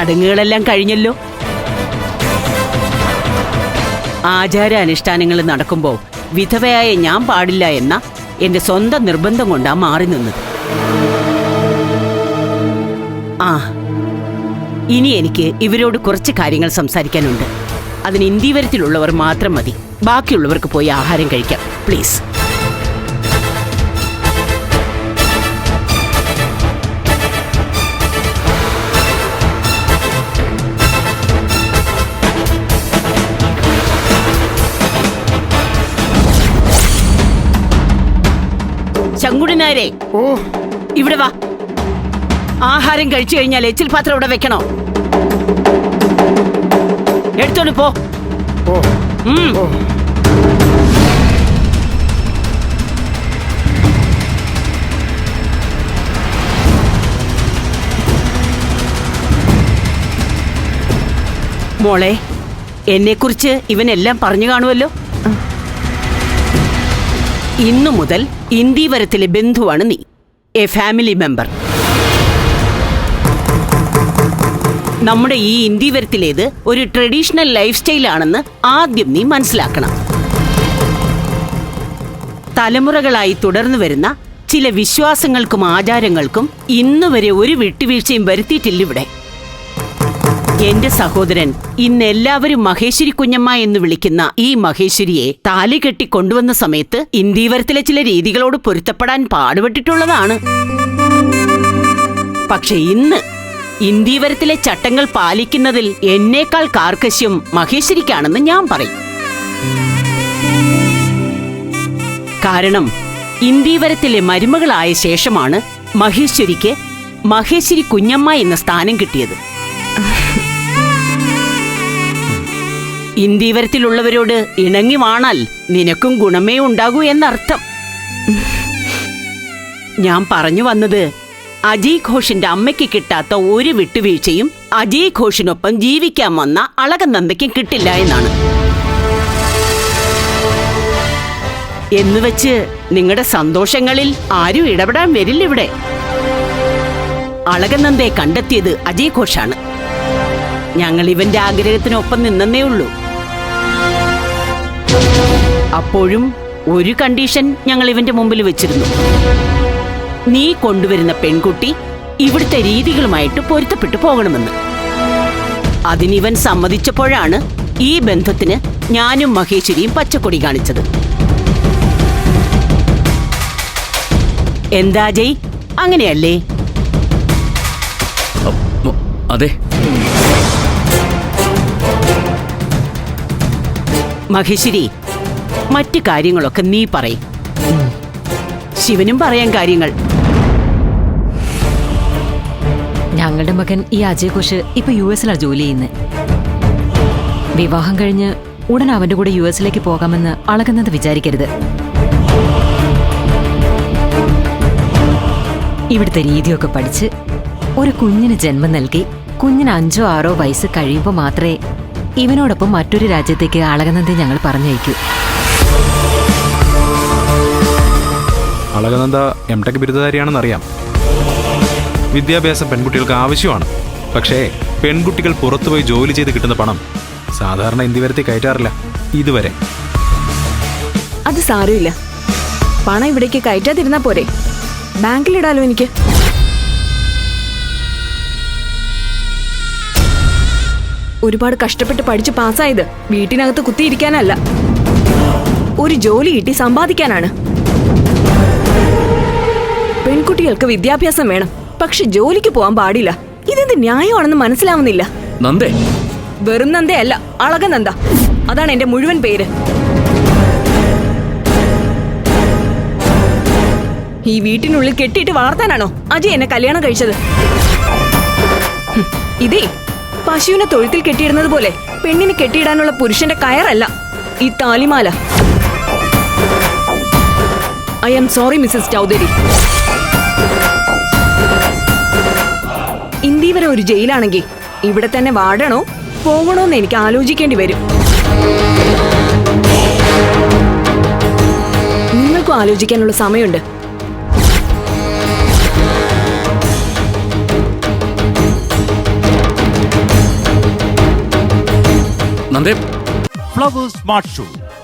ചടങ്ങുകളെല്ലാം കഴിഞ്ഞല്ലോ. ആചാര അനുഷ്ഠാനങ്ങൾ നടക്കുമ്പോൾ വിധവയായ ഞാൻ പാടില്ല എന്ന എന്റെ സ്വന്തം നിർബന്ധം കൊണ്ടാ മാറി നിന്നത്. ആ ഇനി എനിക്ക് ഇവരോട് കുറച്ച് കാര്യങ്ങൾ സംസാരിക്കാനുണ്ട്. അതിന് ഇന്ത്യവരത്തിലുള്ളവർ മാത്രം മതി. ബാക്കിയുള്ളവർക്ക് പോയി ആഹാരം കഴിക്കാം. പ്ലീസ്. ശങ്കുടിനാരെ ഓ. ഇവിടെ വാ. ആഹാരം കഴിച്ചു കഴിഞ്ഞാൽ എച്ചിൽ പാത്രം ഇവിടെ വെക്കണോ? എടുത്തോണ്ട് പോ. ഉം. മോളെ മോളെ എന്നെക്കുറിച്ച് ഇവനെല്ലാം പറഞ്ഞു കാണുമല്ലോ. ഇന്നു മുതൽ ഇന്ദീവരത്തിലെ ബന്ധുവാണ് നീ എ ഫാമിലി മെമ്പർ. നമ്മുടെ ഈ ഇന്ദീവരത്തിലേത് ഒരു ട്രഡീഷണൽ ലൈഫ് സ്റ്റൈലാണെന്ന് ആദ്യം നീ മനസ്സിലാക്കണം. തലമുറകളായി തുടർന്നു വരുന്ന ചില വിശ്വാസങ്ങൾക്കും ആചാരങ്ങൾക്കും ഇന്നുവരെ ഒരു വിട്ടുവീഴ്ചയും വരുത്തിയിട്ടില്ല ഇവിടെ എന്റെ സഹോദരൻ ഇന്ന് എല്ലാവരും മഹേശ്വരി കുഞ്ഞമ്മ എന്ന് വിളിക്കുന്ന ഈ മഹേശ്വരിയെ താലി കെട്ടി കൊണ്ടുവന്ന സമയത്ത് ഇന്ദീവരത്തിലെ ചില രീതികളോട് പൊരുത്തപ്പെടാൻ പാടുപെട്ടിട്ടുള്ളതാണ്. പക്ഷെ ഇന്ന് ഇന്ദീവരത്തിലെ ചട്ടങ്ങൾ പാലിക്കുന്നതിൽ എന്നേക്കാൾ കാർക്കശ്യം മഹേശ്വരിക്കാണെന്ന് ഞാൻ പറയും. കാരണം ഇന്ദീവരത്തിലെ മരുമകളായ ശേഷമാണ് മഹേശ്വരിക്ക് മഹേശ്വരി കുഞ്ഞമ്മ എന്ന സ്ഥാനം കിട്ടിയത്. ഇന്ദീവരത്തിലുള്ളവരോട് ഇണങ്ങി വാണാൽ നിനക്കും ഗുണമേ ഉണ്ടാകൂ എന്നർത്ഥം. ഞാൻ പറഞ്ഞു വന്നത് അജയ് ഘോഷിന്റെ അമ്മയ്ക്ക് കിട്ടാത്ത ഒരു വിട്ടുവീഴ്ചയും അജയ് ഘോഷിനൊപ്പം ജീവിക്കാൻ വന്ന അളകനന്ദയ്ക്കും കിട്ടില്ല എന്നാണ്. എന്നുവെച്ച് നിങ്ങളുടെ സന്തോഷങ്ങളിൽ ആരും ഇടപെടാൻ വരില്ല ഇവിടെ. അളകനന്ദയെ കണ്ടെത്തിയത് അജയ് ഘോഷാണ്. ഞങ്ങൾ ഇവന്റെ ആഗ്രഹത്തിനൊപ്പം നിന്നേ ഉള്ളൂ. അപ്പോഴും ഒരു കണ്ടീഷൻ ഞങ്ങൾ ഇവന്റെ മുമ്പിൽ വെച്ചിരുന്നു. നീ കൊണ്ടുവരുന്ന പെൺകുട്ടി ഇവിടുത്തെ രീതികളുമായിട്ട് പൊരുത്തപ്പെട്ടു പോകണമെന്ന്. അതിനിവൻ സമ്മതിച്ചപ്പോഴാണ് ഈ ബന്ധത്തിന് ഞാനും മഹേശ്വരിയും പച്ചക്കൊടി കാണിച്ചത്. എന്താ ജയ്? അങ്ങനെയല്ലേ? അതെ. മഹേശ്വരി മറ്റു കാര്യങ്ങളൊക്കെ നീ പറയും. ശിവനും പറയാൻ കാര്യങ്ങൾ. ഞങ്ങളുടെ മകൻ ഈ അജയ് ഘോഷ് ഇപ്പൊ യു എസിലാണ് ജോലി ചെയ്യുന്നത് വിവാഹം കഴിഞ്ഞ് ഉടൻ അവന്റെ കൂടെ യു എസിലേക്ക് പോകാമെന്ന് അളകുന്നത് വിചാരിക്കരുത്. ഇവിടുത്തെ രീതിയൊക്കെ പഠിച്ച് ഒരു കുഞ്ഞിന് ജന്മം നൽകി കുഞ്ഞിന് അഞ്ചോ ആറോ വയസ്സ് കഴിയുമ്പോൾ മാത്രമേ ഇവനോടൊപ്പം മറ്റൊരു രാജ്യത്തേക്ക് അളകനന്ദെ ഞങ്ങൾ പറഞ്ഞയക്കൂ. അളകനന്ദ എം ടെക് ബിരുദധാരിയാണെന്നറിയാം. വിദ്യാഭ്യാസം പെൺകുട്ടികൾക്ക് ആവശ്യമാണ്. പക്ഷേ പെൺകുട്ടികൾ പുറത്തുപോയി ജോലി ചെയ്ത് കിട്ടുന്ന പണം സാധാരണ ഇന്ത്യ വരത്തി കയറ്റാറില്ല. ഇതുവരെ. അത് സാരമില്ല. പണം ഇവിടേക്ക് കയറ്റാതിരുന്നാ പോരെ. ബാങ്കിലിടാലോ എനിക്ക്. ഒരുപാട് കഷ്ടപ്പെട്ട് പഠിച്ച് പാസ്സായത് വീട്ടിനകത്ത് കുത്തിയിരിക്കാനല്ല. ഒരു ജോലി കിട്ടി സമ്പാദിക്കാനാണ്. പെൺകുട്ടികൾക്ക് വിദ്യാഭ്യാസം വേണം. പക്ഷെ ജോലിക്ക് പോവാൻ പാടില്ല. ഇതെന്ത് ന്യായമാണെന്ന് മനസ്സിലാവുന്നില്ല. നന്ദേ. വെറും നന്ദേ അല്ല അളകനന്ദ അതാണ് എന്റെ മുഴുവൻ പേര്. ഈ വീട്ടിനുള്ളിൽ കെട്ടിയിട്ട് വളർത്താനാണോ? അജയ് എന്നെ കല്യാണം കഴിച്ചത്. ഇതേ പശുവിനെ തൊഴുത്തിൽ കെട്ടിയിടുന്നത് പോലെ പെണ്ണിനെ കെട്ടിയിടാനുള്ള പുരുഷന്റെ കയറല്ല. ഈ താലിമാല. I am sorry Mrs Chaudhary. India വരെ ഒരു ജയിലാണെങ്കിൽ ഇവിടെ തന്നെ വാടണോ പോകണോന്ന് എനിക്ക് ആലോചിക്കേണ്ടി വരും. നിങ്ങൾക്കും ആലോചിക്കാനുള്ള സമയമുണ്ട്. നന്ദേ. Flowers smart show.